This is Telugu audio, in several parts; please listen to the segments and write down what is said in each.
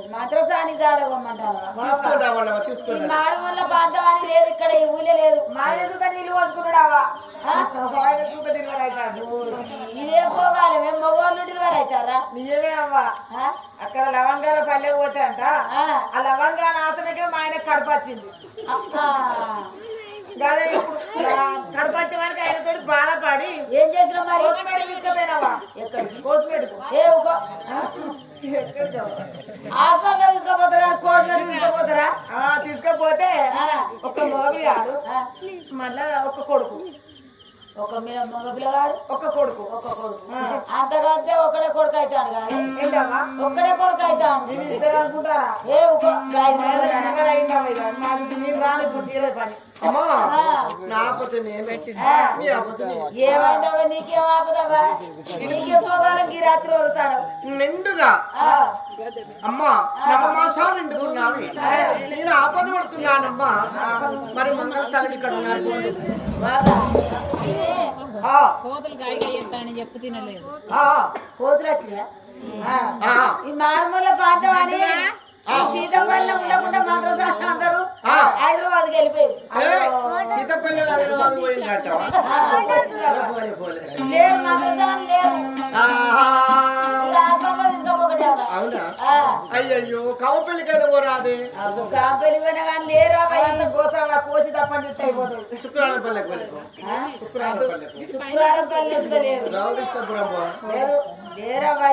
ఈ తీసుకుంటా. మాడు వల్ల లేదు ఇక్కడ ఈ ఊళ్ళో లేదు. మా ఆయన చూత నీళ్ళు పోసుకున్నాడావా? ఆయన ఇదే పోగాలి మేము మగవాళ్ళు డెలివరీ అవుతారా నిజమే అవ్వా? అక్కడ లవంగాల పల్లె పోతే అంట ఆ. లవంగాల ఆసనకే మా ఆయన కడుపు వచ్చింది. అబ్బా. అదే ఇప్పుడు కడుపు వచ్చే వరకు ఆయనతో బాధపడి ఏం చేసినావు మరి? తీసుకపోతే. ఒక మగవి కాదు ఆ. మళ్ళా ఒక కొడుకు ఒక మీద మగ పిల్లగాడు ఒక కొడుకు. ఒక కొడుకు. ఆ. అంతకంటే ఒకడే కొడుకు అవుతాడు కానీ. ఏంటమ్మా ఒక్కడే కొడుకు అవుతాడు ఏ. ఏమైందవా నీకేం ఆపదవా నీకే పోవాలని రాత్రి వరుతాడు నిండుగా. అమ్మా నవమాసాలు నిండుకున్నావి నేను ఆపద పడుతున్నానమ్మా. మరి మంగళ తల్లి ఇక్కడ ఉన్నారు కోతలు గాయగా చెప్తానని చెప్పు తినలేదు. కోతులు వచ్చినాయా ఆ, ఈ మారుమూల ప్రాంతం అని సీతపల్లి ఉండకుండా మాత్రం అందరూ వెళ్ళిపోయారు. ఏ, సీతపల్లి హైదరాబాద్ పోయిందట మాత్రం అవునా? అయ్యయ్యో కవపల్లికైనా పోరాదే కానీ లేరు గోసావా కోసి తప్పని అయిపోతుంది. శుక్రవారం పల్లెకు వెళ్ళిపో. శుక్రవారం పల్లెకు శుక్రవారం పల్లి వస్తే లేరు.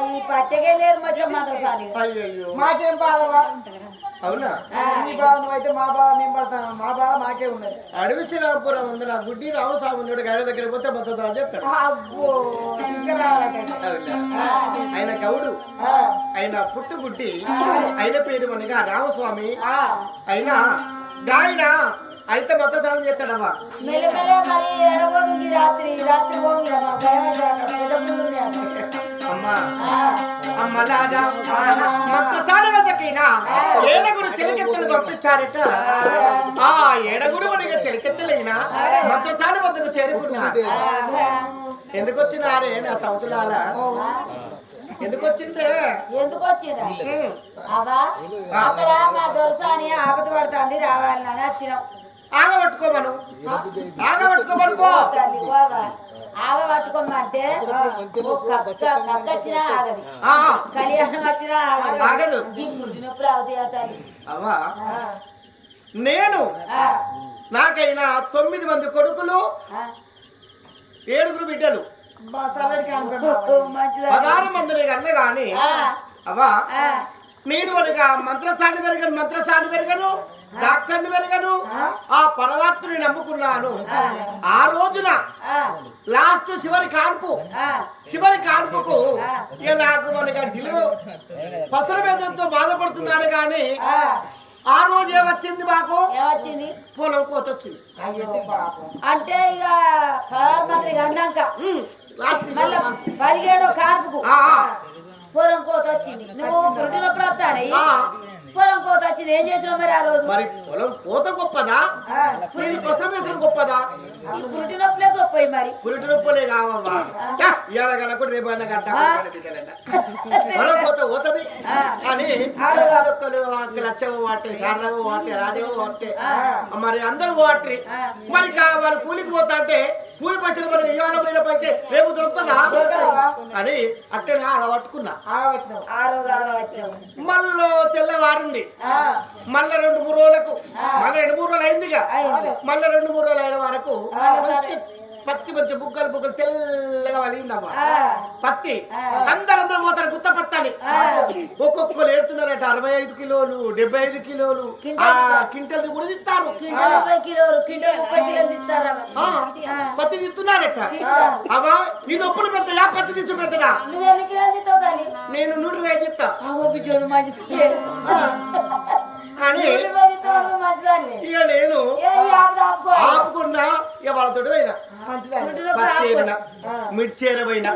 ఈ పట్టకే లేరు మొత్తం మాత్రం అయ్యయ్యో. మాకేం బాధవా అవునా? నీ బాధ నువ్వైతే మా బాధ మేము పడతాం మా బాధ మాకే ఉన్నది. అడవి శ్రీరామపురం ఉంది నా గుడ్డి రామస్వామి ఉన్నాడు గారి దగ్గర పోతే భద్రత? ఆయన గౌడు ఆయన పుట్టు గుడ్డి ఆయన పేరు మనగా రామస్వామి ఆయన గాయన అయితే మద్దతనం చేస్తాడమ్మా అమ్మ భయం అయితే అక్కడ పెద్ద పుల్లు చేస్తారు. అమ్మా ఆ, అమ్మలారా మత్స్యచారి వద్దకైనా ఏడగురు చెలికెత్తలు పంపించారట ఆ ఏడగురు మనకి చెలికెత్తలైనా? మత్స్యచారి వద్దకు చేరుకున్నారు ఎందుకు వచ్చినారే నా సంవత్సరాల ఎందుకు వచ్చిందే ఎందుకు వచ్చిందా అక్కడ మా దొరసాని ఆపద పడుతుంది రావాలని వచ్చినాం. ఆగబట్టుకోమను. ఆగబట్టుకోమను పో. ఆగదు. కళ్యాణం వచ్చినా ఆగదు. అవుతాయి తల్లి. అవ్వా? నేను ఆ, నాకైనా తొమ్మిది మంది కొడుకులు ఆ. ఏడుగురు బిడ్డలు. పదహారు మందిని కన్న ఆ, అవ్వా? ఆ, నేను కనుక మంత్రసాని పెరగను మంత్రసాని పెరగను డాక్టర్ని పెరగను ఆ. పరమాత్మని నమ్ముకున్నాను. ఆ. రోజున లాస్ట్ చివరి కాన్పు. చివరి కాన్పుకు ఇక నాకు మనకి ఢిల్లు పసల వేదనతో బాధపడుతున్నాడు కానీ ఆ. రోజు ఏమొచ్చింది మాకు? ఏమొచ్చింది? పొలం కోత వచ్చింది అంటే ఇక ప్రధానమంత్రి అన్నాక మళ్ళా. పదిహేడో కాన్పుకు ఆ, ఆ, పొలం కోత వచ్చింది నువ్వు పుట్టినప్పుడు వస్తాను ఆ. పొలం కోత వచ్చింది ఏం చేసినావు మరి ఆ రోజు? మరి పొలం కోత గొప్పదా? పురిటి వేదన గొప్పదా? ఈ పుట్టినప్పులే గొప్పయి మరి. పురిటి నొప్పులే కావమ్మా. ఇవాళ రేపు అయినా గంట పొలం పోతది. అని ఒక్కరు లచ్చవు వాటే శారదవు వాటే వాటే మరి అందరూ వాటి మరి కా- వాళ్ళు కూలికి పోతా అంటే కూలి పైసలు మరి ఇవాళ మీద పైసే రేపు దొరుకుతుందా? అని అట్టనే ఆగ పట్టుకున్నా ఆగబెట్టినావు ఆ రోజు ఆగా వచ్చావు మళ్ళీ తెల్లవారింది. మళ్ళీ రెండు మూడు రోజులకు మళ్ళీ రెండు మూడు రోజులు అయిందిగా. అయింది. మళ్ళీ రెండు మూడు రోజులు అయిన వరకు పత్తి మంచి బుగ్గలు బుగ్గలు తెల్లగా వలిగిందమ్మా. పత్తి. అందరందరూ పోతారు గుత్త పత్తాని. ఒక్కొక్కరు ఏడుతున్నారట అరవై ఐదు కిలోలు డెబ్బై ఐదు కిలోలు. ఆ కింటల్ కూడా ఆ, పత్తి తిస్తున్నారట అవా ఈ నొప్పులు పెద్దయా? పత్తి పెద్దదా తిస్తావు తల్లి నేను నూరు ఐదు తిత్తా ఇక నేను ఆపుకున్నా ఇక వాళ్ళతో మిర్చి ఏరపోయినా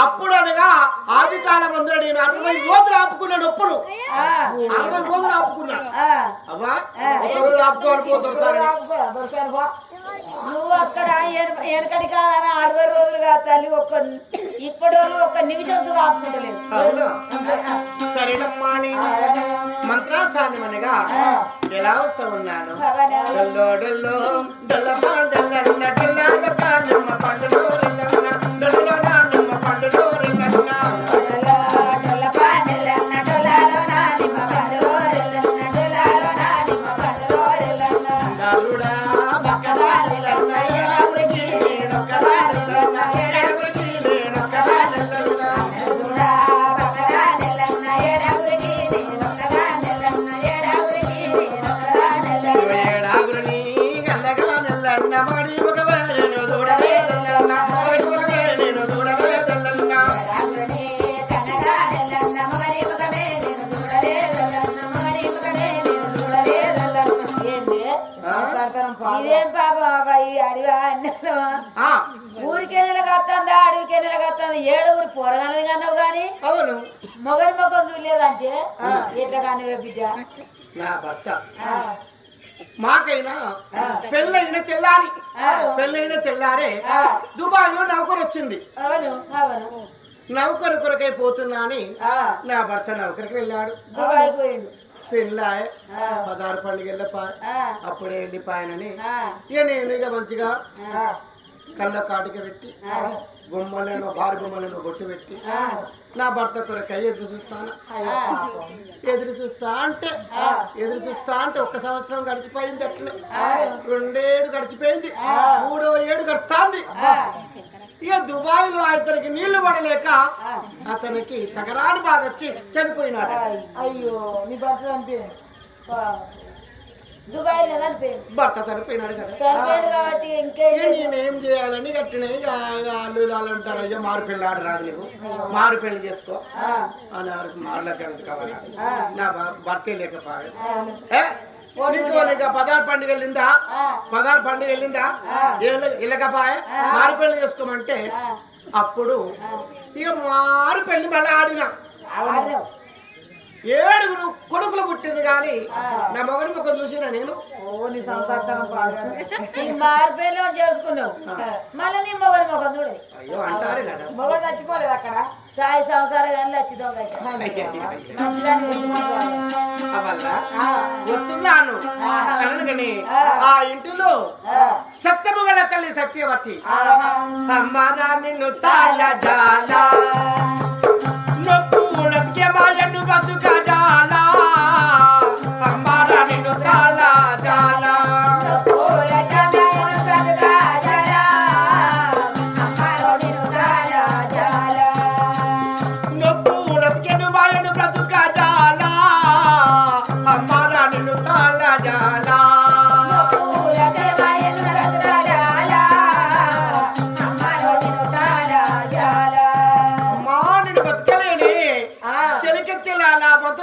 అప్పుడు అనగా ఆది కాలం అందరూ నేను అరవై రోజులు ఆపుకున్న నొప్పులు. ఆ, అరవై రోజులు ఆపుకున్నా. అవ్వా? ఒక రోజు ఆపుకోవాలి పోతారు నువ్వు అక్కడ వెనకటి కాదని అరవై రోజులు కాదు తల్లి ఒక్క ఇప్పుడు ఒక నిమిషం ఆపుకుంటలేదు. సరేనమ్మా. నేను అనగా ఎలా వస్తూ ఉన్నాను డల్లో డల్లో డల్లమా డల్లన్న డల్లాల కానమ్మ పండులో ఏడుగురు పొరగలని కన్నావు కానీ అవును. మొగలి మొక్కం చూడలేదంటే? ఎట్లా కానీ బిడ్డ? నా భర్త. మాకైనా పెళ్ళైన తెల్లారి. పెళ్ళైన తెల్లారే దుబాయ్లో నౌకరు వచ్చింది. నౌకరు కొరకై పోతున్నా అని నా భర్త నౌకరికి వెళ్ళాడు. పోయిండు. పెళ్ళాయ. పదహారు పండుగ అప్పుడే వెళ్ళిపాయనని ఇక నేను ఇక మంచిగా కళ్ళ కాటిక పెట్టి గుమ్మలను భారీ గుమ్మలను బొట్టు పెట్టి నా భర్త కొరకై ఎదురు చూస్తాను. ఎదురు చూస్తా అంటే ఎదురు చూస్తా అంటే ఒక్క సంవత్సరం గడిచిపోయింది అట్లనే రెండేడు గడిచిపోయింది. మూడో ఏడు గడుస్తాంది. ఇక దుబాయ్లో అతనికి నీళ్ళు పడలేక అతనికి తగరాని బాధ వచ్చి చనిపోయినాడు. అయ్యో నీ భర్త చంపింది. దుబాయ్ భర్త చనిపోయినాడు కదా. కాబట్టి నేనేం చేయాలని గట్టినే అల్లు లాలు అంటారు అయ్యో మారు పెళ్ళి ఆడు రాదు నీకు. మారు పెళ్ళి చేసుకో. అని మారలేక కావాలి. నా భర్తే లేకపోయే? నీకు పదహారు పండుగ వెళ్ళిందా? ఆ, పదహారు పండుగ వెళ్ళిందా? ఇళ్ళకపాయ మారు పెళ్ళి చేసుకోమంటే అప్పుడు ఇక మారు పెళ్ళి మళ్ళీ ఆడిన. ఏడుగురు కొడుకులు పుట్టింది కానీ నా మొగని ముఖం చూసినా నేను? మార్పేలో చేసుకున్నావు. మళ్ళీ నీ చూడదు అయ్యో అంటారు కదా. మొగడు చచ్చిపోలేదు అక్కడ. సాయి సంసారం కానీ లచ్చి దొంగ అయితే. మంచిదాన్ని పెట్టుకోవాలి. అవల్ల వస్తున్నాను అనగానే ఆ. ఇంటిలో సత్యము గల తల్లి సత్యవతి. అమ్మారా నిన్ను తాళ జాల నొప్పు నత్యమాయను బతుక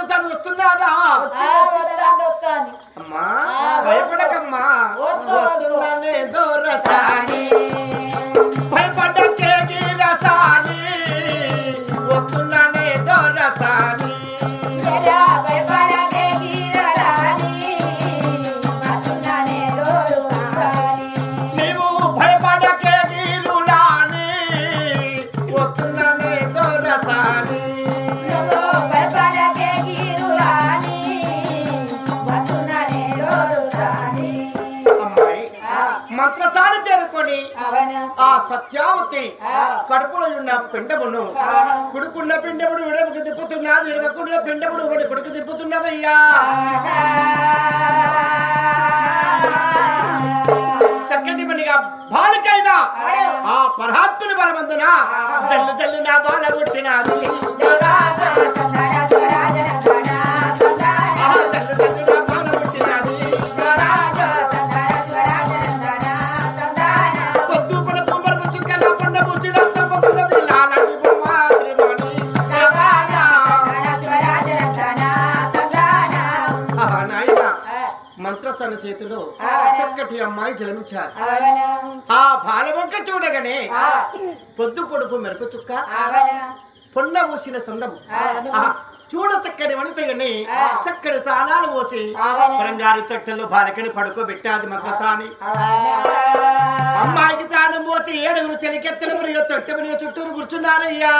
చెలికెత్తిలాల మొత్తం తను వస్తున్నాదా ఆ, వస్తాంది, వస్తాంది. అమ్మా భయపడకమ్మా వస్తున్నానే దూరసాని. అవనా. ఆ సత్యావతి కడుపులో ఉన్న పిండమును కుడుకున్న పిండముడు విడముకు తిప్పుతున్నది విడవకుండా పిండముడు ఒకటి కొడుకు తిప్పుతున్నదయ్యా. చక్కటి పనిగా బాలికైనా ఆ పరహాత్ముని పరమందున జల్లు జల్లు నా బాల పుట్టినది మంత్రస్థాన చేతిలో చక్కటి అమ్మాయి జన్మించారు. అవునా? ఆ బాలవంక చూడగానే పొద్దు పొడుపు మెరుపు చుక్క పొన్న పూసిన సొందము. చూడ చక్కని వనితయని చక్కటి తానాలు పోసి బంగారు తట్టెల్లో బాలకని పడుకోబెట్టాది మంత్రసాని అమ్మాయికి తానం పోతే ఏడుగురు చెలికెత్తలు మరియు తొట్టె మరియు చుట్టూరు కూర్చున్నారయ్యా.